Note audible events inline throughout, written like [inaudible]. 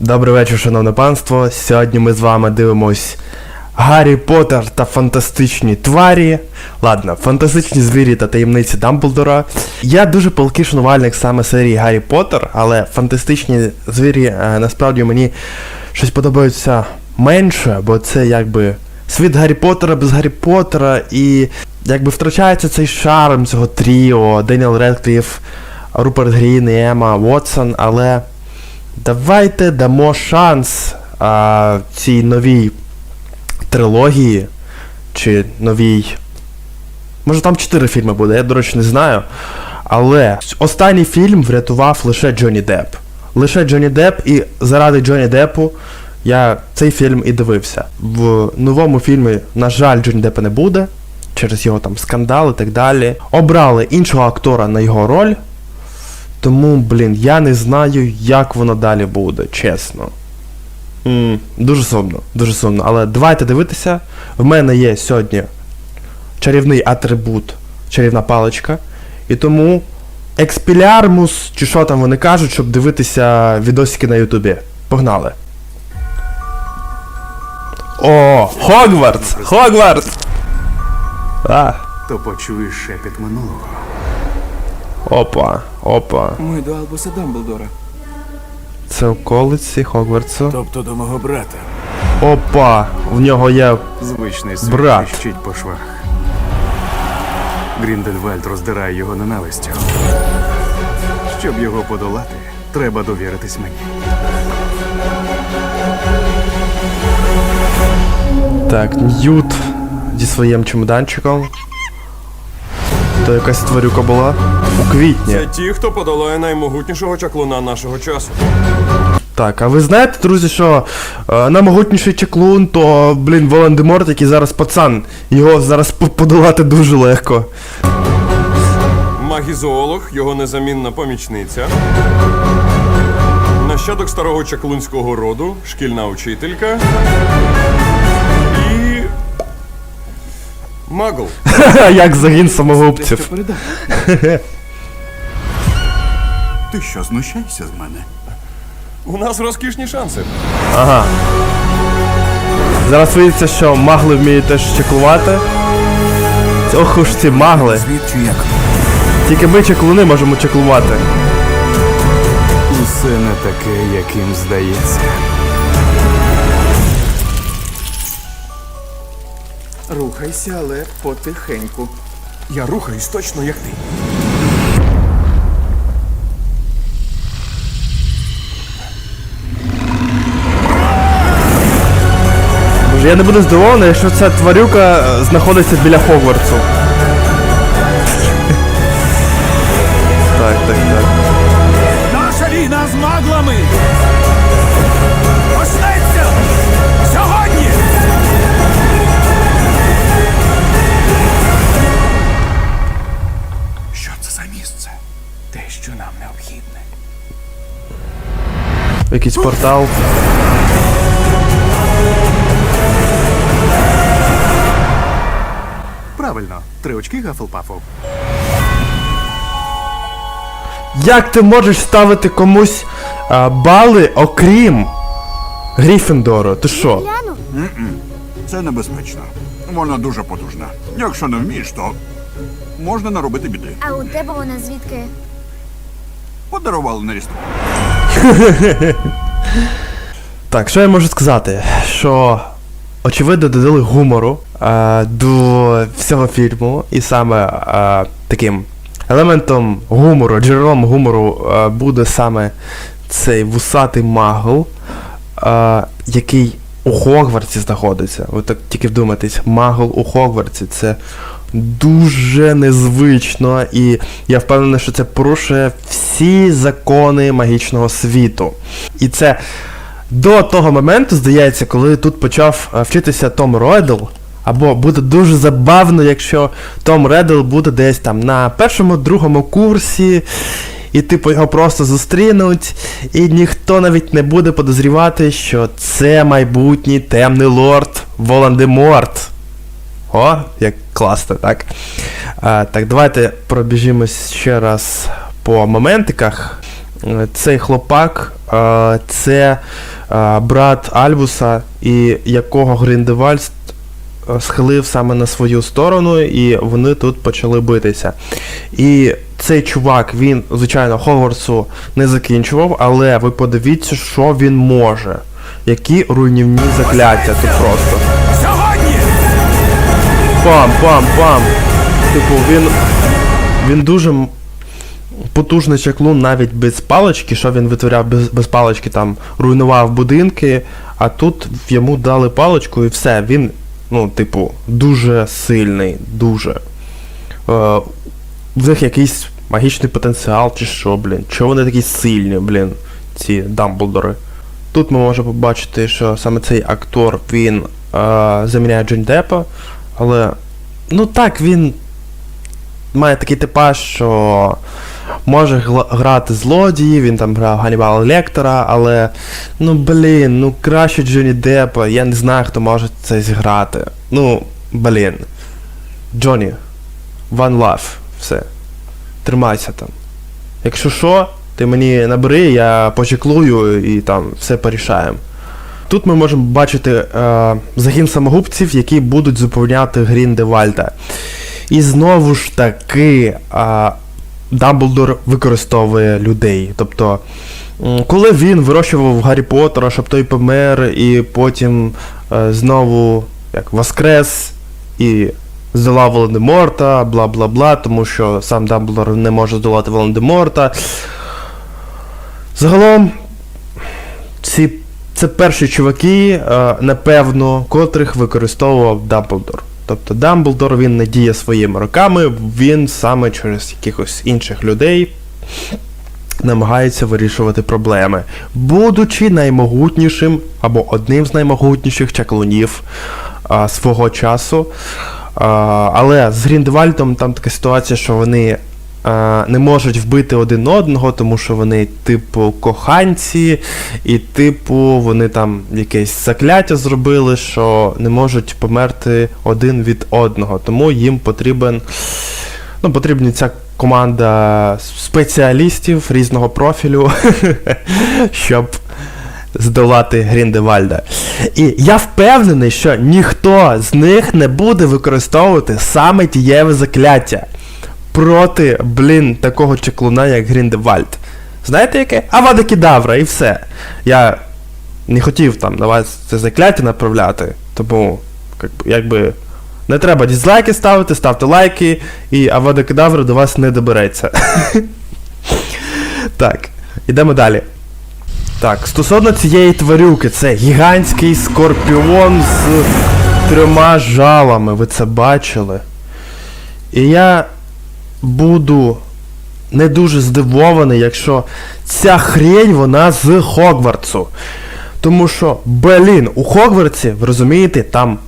Добрий вечір, шановне панство. Сьогодні ми з вами дивимось Гаррі Поттер та фантастичні тварі. Ладно, фантастичні звірі та таємниці Дамблдора. Я дуже палкий шанувальник саме серії Гаррі Поттер, але фантастичні звірі е, насправді мені щось подобаються менше, бо це якби світ Гаррі Поттера без Гаррі Поттера і якби втрачається цей шарм цього тріо, Деніел Редкліф, Руперт Грін і Ема Вотсон, але. Давайте дамо шанс а, цій новій трилогії. Чи новій. Може там 4 фільми буде, я, до речі, не знаю. Але останній фільм врятував лише Джонні Депп. Лише Джонні Депп, і заради Джонні Деппу я цей фільм і дивився. В новому фільмі, на жаль, Джонні Деппа не буде. Через його там скандал і так далі. Обрали іншого актора на його роль. Тому, блін, я не знаю, як воно далі буде, чесно. м дуже сумно, дуже сумно. Але давайте дивитися. В мене є сьогодні чарівний атрибут, чарівна паличка. І тому експілярмус, чи що там вони кажуть, щоб дивитися відосики на Ютубі. Погнали. О, Хогвартс! Хогвартс! То почуєш шепіт минулого. Опа, опа. Ми до Албуса Дамблдора. Це околиці Хогвартсу. Тобто до мого брата. Опа, в нього є. Звичний світ Брат. тріщить по швах. Гріндельвальд роздирає його ненавистю. Щоб його подолати, треба довіритись мені. Так, Ньют зі своїм чемоданчиком. То якась тварюка була. У квітні. Це ті, хто подолає наймогутнішого чаклуна нашого часу. Так, а ви знаєте, друзі, що е, наймогутніший чеклун, то, блін, Волан-де-Морт, який зараз пацан. Його зараз по- подолати дуже легко. Магізоолог, його незамінна помічниця. Нащадок старого чаклунського роду, шкільна учителька. Магл. [laughs] Як загін самогубців. [laughs] Ти що, знущаєшся з мене? У нас розкішні шанси. Ага. Зараз виявиться, що магли вміють теж чеклувати. Ох уж ці магли. Звідчі як? Тільки ми чеклуни можемо чеклувати. Усе не таке, яким здається. Рухайся, але потихеньку. Я рухаюсь точно як ти. Я не буду здивований, якщо ця тварюка е, знаходиться біля Хогвартсу. Необхідне. Якийсь портал. Правильно, три очки Гафлпафу. Як ти можеш ставити комусь а, бали, окрім Гріфіндору? Ти що? Це небезпечно. Вона дуже потужна. Якщо не вмієш, то можна наробити біди. А у тебе вона звідки? Подарували на різдво. [laughs] Так, що я можу сказати? Що очевидно додали гумору а, до всього фільму, і саме а, таким елементом гумору, джерелом гумору а, буде саме цей вусатий магл, а, який у Хогвартсі знаходиться. Ви так тільки вдумайтесь, магл у Хогвартсі це дуже незвично, і я впевнений, що це порушує всі закони магічного світу. І це до того моменту, здається, коли тут почав е, вчитися Том Ройдл, або буде дуже забавно, якщо Том Реддл буде десь там на першому, другому курсі, і типу його просто зустрінуть, і ніхто навіть не буде подозрівати, що це майбутній темний лорд Волан-де-Морт. О, як класно, так? А, так, давайте пробіжимось ще раз по моментиках. Цей хлопак е, це е, брат Альбуса, і якого Гріндевальд е, схилив саме на свою сторону, і вони тут почали битися. І цей чувак, він, звичайно, Хогвартсу не закінчував, але ви подивіться, що він може. Які руйнівні закляття тут просто. Пам. Типу, він. Він дуже потужний чаклун навіть без палички, що він витворяв без, без палички, там руйнував будинки, а тут йому дали паличку і все. Він, ну, типу, дуже сильний, дуже. Е, в них якийсь магічний потенціал, чи що, блін. Чого вони такі сильні, блін, ці Дамблдори. Тут ми можемо побачити, що саме цей актор він е, заміняє Джон Деппа, але ну так, він має такий типаж, що може грати злодії, він там грав Ганнібала Лектора, але ну блін, ну краще Джонні Деппа, я не знаю, хто може це зіграти. Ну, блін. Джонні, One Love, все. Тримайся там. Якщо що, ти мені набери, я почеклую і там все порішаємо. Тут ми можемо бачити е, загін самогубців, які будуть зупиняти Гріндевальда. І знову ж таки, е, Дамблдор використовує людей. Тобто, коли він вирощував Гаррі Поттера, щоб той помер, і потім е, знову як воскрес і здолав Волан-де-Морта, бла бла бла, тому що сам Дамблдор не може здолати Волан-де-Морта. Загалом, ці, це перші чуваки, е, напевно, котрих використовував Дамблдор. Тобто Дамблдор він не діє своїми руками, він саме через якихось інших людей намагається вирішувати проблеми, будучи наймогутнішим або одним з наймогутніших чаклунів а, свого часу. А, але з Гріндевальдом там така ситуація, що вони не можуть вбити один одного, тому що вони, типу, коханці, і, типу, вони там якесь закляття зробили, що не можуть померти один від одного. Тому їм потрібен. Ну, потрібна ця команда спеціалістів різного профілю, [laughs] щоб здолати Гріндевальда. І я впевнений, що ніхто з них не буде використовувати саме тієве закляття проти, блін, такого чеклуна, як Гріндевальд. Знаєте яке? Авада Кедавра і все. Я не хотів там на вас це закляття направляти, тому як би, якби не треба дізлайки ставити, ставте лайки, і Авада Кедавра до вас не добереться. [laughs] так, ідемо далі. Так, стосовно цієї тварюки, це гігантський скорпіон з трьома жалами, ви це бачили. І я буду не дуже здивований, якщо ця хрень вона з Хогвартсу. Тому що, блін, у Хогвартсі, ви розумієте, там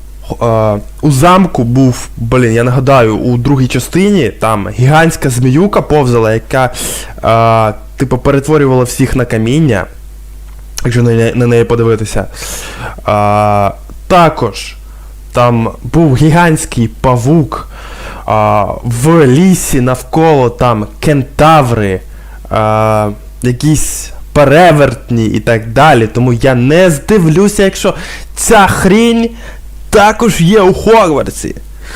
е, у замку був, блін, я нагадаю, у другій частині там гігантська зміюка повзала, яка е, типу перетворювала всіх на каміння. Якщо на, на неї подивитися. А, також там був гігантський павук. А, в лісі навколо там кентаври, а, якісь перевертні і так далі. Тому я не здивлюся, якщо ця хрінь також є у Хогвартсі.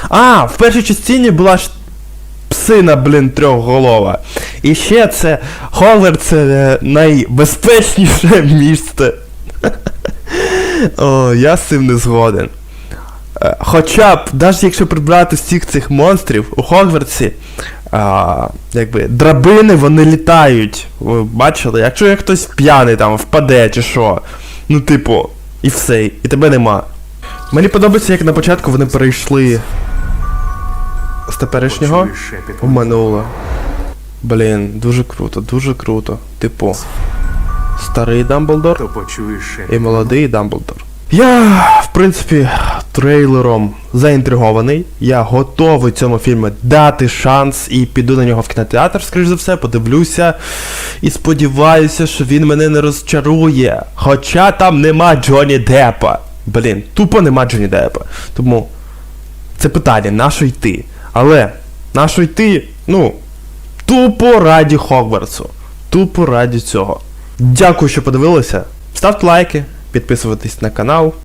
А, в першій частині була ж псина, блін, трьохголова. І ще це Хогвартс це найбезпечніше [laughs] місце. [laughs] О, я з цим не згоден. Е, Хоча б, навіть якщо прибрати всіх цих монстрів, у Хогвартсі, а, якби, драбини вони літають. Ви бачили? Якщо як хтось п'яний там впаде чи що. Ну, типу, і все, і тебе нема. Мені подобається, як на початку вони перейшли з теперішнього у минуле. Блін, дуже круто, дуже круто. Типу, старий Дамблдор і молодий Дамблдор. Я, в принципі, трейлером заінтригований. Я готовий цьому фільму дати шанс і піду на нього в кінотеатр, скоріш за все, подивлюся. І сподіваюся, що він мене не розчарує. Хоча там нема Джонні Деппа. Блін, тупо нема Джонні Деппа. Тому це питання, на що йти? Але на що йти, ну, тупо раді Хогвартсу. тупо раді цього. Дякую, що подивилися. Ставте лайки, підписуйтесь на канал.